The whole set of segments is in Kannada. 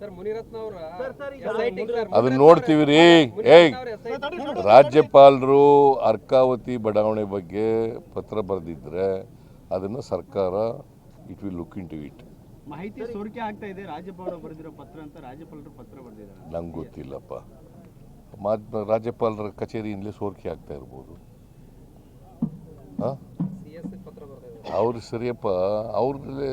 ಸರ್ ಮುನಿರತ್ನ ಅವರ ಅದನ್ನ ನೋಡ್ತೀವಿ ರೀ. ಏಯ್ ರಾಜ್ಯಪಾಲರು ಅರ್ಕಾವತಿ ಬಡಾವಣೆ ಬಗ್ಗೆ ಪತ್ರ ಬರೆದಿದ್ರೆ ಅದನ್ನು ಸರ್ಕಾರ it will look into it ಮಾಹಿತಿ ಸೋರಿಕೆ ಆಗ್ತಾ ಇದೆ. ರಾಜ್ಯಪಾಲರು ಬರೆದಿರೋ ಪತ್ರ ಅಂತ ರಾಜ್ಯಪಾಲರು ಪತ್ರ ಬರೆದಿದ್ದಾರೆ. ನಂಗೆ ಗೊತ್ತಿಲ್ಲಪ್ಪ. ಮಾಧ್ಯ ರಾಜ್ಯಪಾಲರ ಕಚೇರಿಯಿಂದಲೇ ಸೋರಿಕೆ ಆಗ್ತಾ ಇರ್ಬೋದು. ಹಾಂ ಅವ್ರು ಸರಿಯಪ್ಪ ಅವ್ರಲ್ಲೇ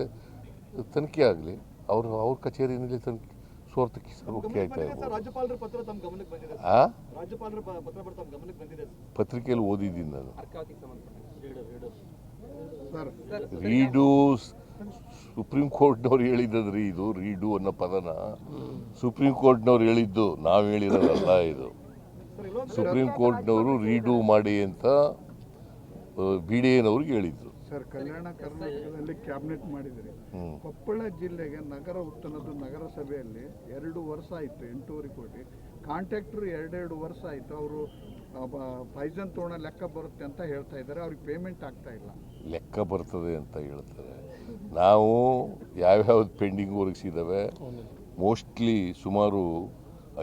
ತನಿಖೆ ಆಗಲಿ. ಅವರು ಅವ್ರ ಕಚೇರಿಯಿಂದಲೇ ತನಿಖೆ ಸೋರ್ತಕ್ಕೆ ಮುಖ್ಯ ಆಗ್ತಾ ಇರ್ಬೋದು ರಾಜ್ಯಪಾಲರ ಪತ್ರ ತಮ್ಮ ಗಮನಕ್ಕೆ ಬಂದಿದೆ ಆ? ರಾಜ್ಯಪಾಲರ ಪತ್ರ ತಮ್ಮ ಗಮನಕ್ಕೆ ಬಂದಿದೆ ಪತ್ರಿಕೆಯಲ್ಲಿ ಓದಿದ್ದೀನಿ ನಾನು. ರೀಡು ಸುಪ್ರೀಂ ಕೋರ್ಟ್ನವ್ರು ಹೇಳಿದ್ದದ್ರಿ ಇದು ರೀಡು ಅನ್ನೋ ಪದನ. ಸುಪ್ರೀಂ ಕೋರ್ಟ್ನವ್ರು ಹೇಳಿದ್ದು ನಾವು ಹೇಳಿರೋದಲ್ಲ ಇದು. ಸುಪ್ರೀಂ ಕೋರ್ಟ್ನವರು ರೀಡು ಮಾಡಿ ಅಂತ ಬಿ ಡಿ ಎನವ್ರಿಗೆ ಹೇಳಿದ್ದು ಸರ್ ಕಲ್ಯಾಣ ಕರ್ನಾಟಕದಲ್ಲಿ ಕ್ಯಾಬಿನೆಟ್ ಮಾಡಿದ್ರಿ ಕೊಪ್ಪಳ ಜಿಲ್ಲೆಗೆ ನಗರ ಉತ್ತನದ ನಗರಸಭೆಯಲ್ಲಿ ಎರಡು ವರ್ಷ ಆಯಿತು ಎಂಟೂವರೆ ಕೋಟಿ. ಕಾಂಟ್ರಾಕ್ಟ್ರು ಎರಡೆರಡು ವರ್ಷ ಆಯಿತು ಅವರು ಪೈಸನ್ ತೋಣ ಲೆಕ್ಕ ಬರುತ್ತೆ ಅಂತ ಹೇಳ್ತಾ ಇದ್ದಾರೆ ಅವ್ರಿಗೆ ಪೇಮೆಂಟ್ ಆಗ್ತಾ ಇಲ್ಲ. ಲೆಕ್ಕ ಬರ್ತದೆ ಅಂತ ಹೇಳ್ತಾರೆ. ನಾವು ಯಾವ್ಯಾವ್ದು ಪೆಂಡಿಂಗ್ ಒದಗಿಸಿದ್ದಾವೆ ಮೋಸ್ಟ್ಲಿ ಸುಮಾರು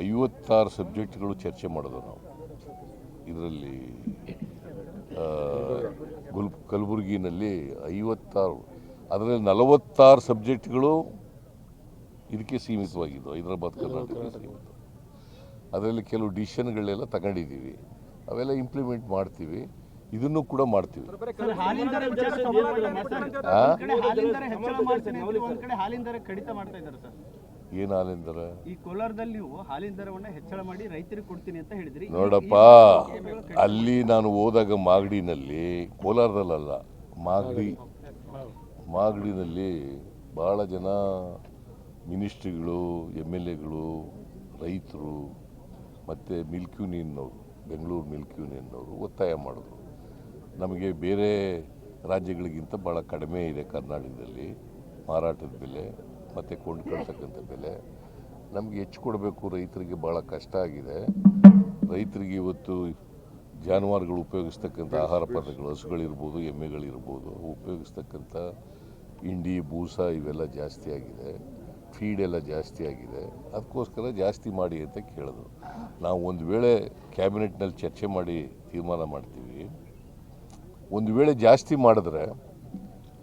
ಐವತ್ತಾರು ಸಬ್ಜೆಕ್ಟ್ಗಳು ಚರ್ಚೆ ಮಾಡೋದು ನಾವು. ಇದರಲ್ಲಿ ಗುಲ್ ಕಲಬುರಗಿನಲ್ಲಿ ಐವತ್ತಾರು ಅದರಲ್ಲಿ ನಲವತ್ತಾರು ಸಬ್ಜೆಕ್ಟ್ಗಳು ಇದಕ್ಕೆ ಸೀಮಿತವಾಗಿದ್ದು ಹೈದರಾಬಾದ್ ಕರ್ನಾಟಕ ಸೀಮಿತ ಅದರಲ್ಲಿ ಕೆಲವು ಡಿಸಿಷನ್ಗಳೆಲ್ಲ ತಗೊಂಡಿದ್ದೀವಿ ಅವೆಲ್ಲ ಇಂಪ್ಲಿಮೆಂಟ್ ಮಾಡ್ತೀವಿ ಇದನ್ನು ಕೂಡ ಮಾಡ್ತೀವಿ. ಸರ್ ಹಾಲಿನ ದರ ಏನು ಈ ಕೋಲಾರದಲ್ಲಿ ನೀವು ಹಾಲಿನ ದರವನ್ನ ಹೆಚ್ಚಳ ಮಾಡಿ ರೈತರಿಗೆ ಕೊಡ್ತೀನಿ ಅಂತ ಹೇಳಿದ್ರಿ. ನೋಡಪ್ಪ ಅಲ್ಲಿ ನಾನು ಹೋದಾಗ ಮಾಗಡಿನಲ್ಲಿ ಕೋಲಾರದಲ್ಲಲ್ಲ ಮಾಗಡಿ. ಮಾಗಡಿನಲ್ಲಿ ಭಾಳ ಜನ ಮಿನಿಸ್ಟ್ರಿಗಳು ಎಂ ಎಲ್ ಎಗಳು ರೈತರು ಮತ್ತು ಮಿಲ್ಕ್ ಯೂನಿಯನ್ನವರು ಬೆಂಗಳೂರು ಮಿಲ್ಕ್ ಯೂನಿಯನ್ನವರು ಒತ್ತಾಯ ಮಾಡಿದ್ರು. ನಮಗೆ ಬೇರೆ ರಾಜ್ಯಗಳಿಗಿಂತ ಭಾಳ ಕಡಿಮೆ ಇದೆ ಕರ್ನಾಟಕದಲ್ಲಿ ಮಾರಾಟದ ಬೆಲೆ. ಮತ್ತು ಕೊಂಡ್ಕೊಳ್ತಕ್ಕಂಥ ಬೆಲೆ. ನಮಗೆ ಹೆಚ್ಚು ಕೊಡಬೇಕು ರೈತರಿಗೆ ಭಾಳ ಕಷ್ಟ ಆಗಿದೆ. ರೈತರಿಗೆ ಇವತ್ತು ಜಾನುವಾರುಗಳು ಉಪಯೋಗಿಸ್ತಕ್ಕಂಥ ಆಹಾರ ಪದಾರ್ಥಗಳು ಹಸುಗಳಿರ್ಬೋದು ಎಮ್ಮೆಗಳಿರ್ಬೋದು ಉಪಯೋಗಿಸ್ತಕ್ಕಂಥ ಹಿಂಡಿ ಬೂಸ ಇವೆಲ್ಲ ಜಾಸ್ತಿ ಆಗಿದೆ. ಫೀಡ್ ಎಲ್ಲ ಜಾಸ್ತಿ ಆಗಿದೆ. ಅದಕ್ಕೋಸ್ಕರ ಜಾಸ್ತಿ ಮಾಡಿ ಅಂತ ಕೇಳಿದ್ರು. ನಾವು ಒಂದು ವೇಳೆ ಕ್ಯಾಬಿನೆಟ್ನಲ್ಲಿ ಚರ್ಚೆ ಮಾಡಿ ತೀರ್ಮಾನ ಮಾಡ್ತೀವಿ. ಒಂದು ವೇಳೆ ಜಾಸ್ತಿ ಮಾಡಿದ್ರೆ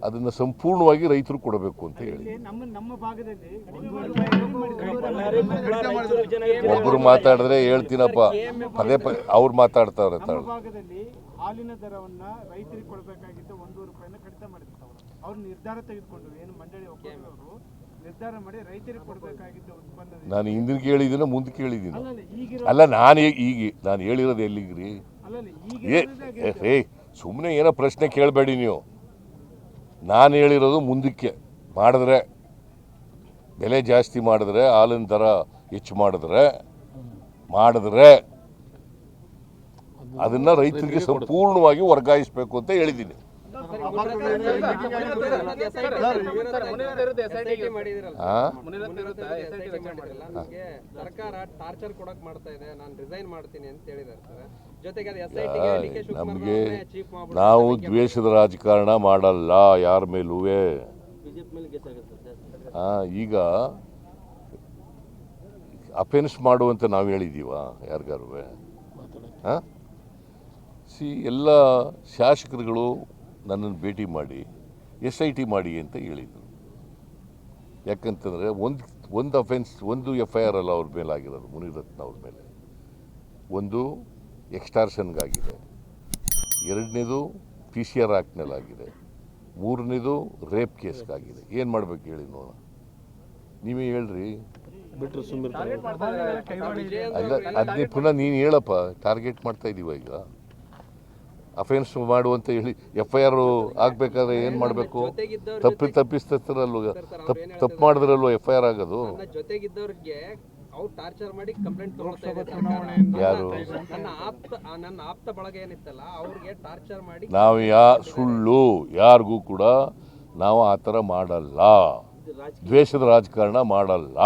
ಅದನ್ನು ಸಂಪೂರ್ಣವಾಗಿ ರೈತರು ಕೊಡಬೇಕು ಅಂತ ಹೇಳಿ. ಒಬ್ಬರು ಮಾತಾಡಿದ್ರೆ ಹೇಳ್ತೀನಪ್ಪ. ಪದೇ ಪದೇ ಅವ್ರು ಮಾತಾಡ್ತಾರೆ ನಮ್ಮ ತಾಳು ಭಾಗದಲ್ಲಿ ಹಾಲಿನ ದರವನ್ನ ರೈತರಿಗೆ ಕೊಡಬೇಕಾಗಿದ್ದ ಒಂದೂವರೆ ರೂಪಾಯಿನ ಕಡಿತ ಮಾಡಿದ್ರು ಅವ್ರು. ನಿರ್ಧಾರ ತೆಗೆದುಕೊಂಡು ಏನು ಮಂಡಳಿ ಒಕ್ಕೂಟದವರು ನಿರ್ಧಾರ ಮಾಡಿ ರೈತರಿಗೆ ಕೊಡಬೇಕಾಗಿದ್ದ ಉತ್ಪನ್ನ ನಾನು ಹಿಂದಿನ ಕೇಳಿದ್ದೀನ ಮುಂದೆ ಕೇಳಿದ್ದೀನಿ. ಅಲ್ಲ ನಾನು ಈಗ ನಾನು ಹೇಳಿರೋದು ಎಲ್ಲಿಗ್ರಿ? ಏ ಸುಮ್ಮನೆ ಏನೋ ಪ್ರಶ್ನೆ ಕೇಳಬೇಡಿ ನೀವು. ನಾನು ಹೇಳಿರೋದು ಮುಂದಕ್ಕೆ ಮಾಡಿದ್ರೆ ಬೆಲೆ ಜಾಸ್ತಿ ಮಾಡಿದ್ರೆ ಹಾಲಿನ ದರ ಹೆಚ್ಚು ಮಾಡಿದ್ರೆ ಮಾಡಿದ್ರೆ ಅದನ್ನು ರೈತರಿಗೆ ಸಂಪೂರ್ಣವಾಗಿ ವರ್ಗಾಯಿಸಬೇಕು ಅಂತ ಹೇಳಿದ್ದೀನಿ. ಸರ್ಕಾರ ಟಾರ್ಚರ್ ಕೊಡಕ್ ಮಾಡ್ತಾ ಇದೆ ನಾನು ರಿಸೈನ್ ಮಾಡ್ತೀನಿ ಅಂತ ಡಿ ನಮಗೆ ನಾವು ದ್ವೇಷದ ರಾಜಕಾರಣ ಮಾಡಲ್ಲ ಯಾರ ಮೇಲೂ ಈಗ ಅಫೆನ್ಸ್ ಮಾಡುವಂತ ನಾವು ಹೇಳಿದ್ದೀವ ಯಾರಿಗಾರು ಸಿ ಎಲ್ಲ ಶಾಸಕರುಗಳು ನನ್ನನ್ನು ಭೇಟಿ ಮಾಡಿ ಎಸ್ ಐ ಟಿ ಮಾಡಿ ಅಂತ ಹೇಳಿದರು. ಯಾಕಂತಂದರೆ ಒಂದು ಒಂದು ಅಫೆನ್ಸ್ ಒಂದು ಎಫ್ ಐ ಆರ್ ಅಲ್ಲ ಅವ್ರ ಮೇಲೆ ಆಗಿರೋದು ಮುನಿರತ್ನ ಅವ್ರ ಮೇಲೆ. ಒಂದು ಎಕ್ಸ್ಟಾರ್ಷನ್ಗಾಗಿದೆ. ಎರಡನೇದು ಪಿ ಸಿ ಆರ್ ಆ್ಯಕ್ಟ್ನಲ್ಲಾಗಿದೆ ಮೂರನೇದು ರೇಪ್ ಕೇಸ್ಗಾಗಿದೆ. ಏನು ಮಾಡ್ಬೇಕು ಹೇಳಿ ನೋಡೋಣ. ನೀವೇ ಹೇಳ್ರಿ. ಅಲ್ಲ ಅದನ್ನೇ ಪುನಃ ನೀನು ಹೇಳಪ್ಪ ಟಾರ್ಗೆಟ್ ಮಾಡ್ತಾ ಇದ್ದೀವ ಈಗ. ಅಫೆನ್ಸ್ ಮಾಡುವಂತ ಹೇಳಿ ಎಫ್ ಐ ಆರ್ ಆಗ್ಬೇಕಾದ್ರೆ ಏನು ಮಾಡಬೇಕು? ತಪ್ಪಿ ತಪ್ಪಿಸ್ತಿರಲ್ವ ತಪ್ಪು ತಪ್ಪು ಮಾಡಿದ್ರಲ್ವ ಎಫ್ ಐ ಆರ್ ಆಗೋದು ನನ್ನ ಟಾರ್ಚರ್ ಮಾಡಿ ಕಂಪ್ಲೇಂಟ್ ತಗೊಳ್ತಾ ಇದೆ ನನ್ನ ಆಪ್ತ ನನ್ನ ಆಪ್ತ ಬಳಗ ಏನಿತ್ತಲ್ಲ ಅವ್ರಿಗೆ ಟಾರ್ಚರ್ ಮಾಡಿ ನಾವು ಯಾ ಸುಳ್ಳು ಯಾರಿಗೂ ಕೂಡ ನಾವು ಆ ಥರ ಮಾಡಲ್ಲ. ದ್ವೇಷದ ರಾಜಕಾರಣ ಮಾಡಲ್ಲ.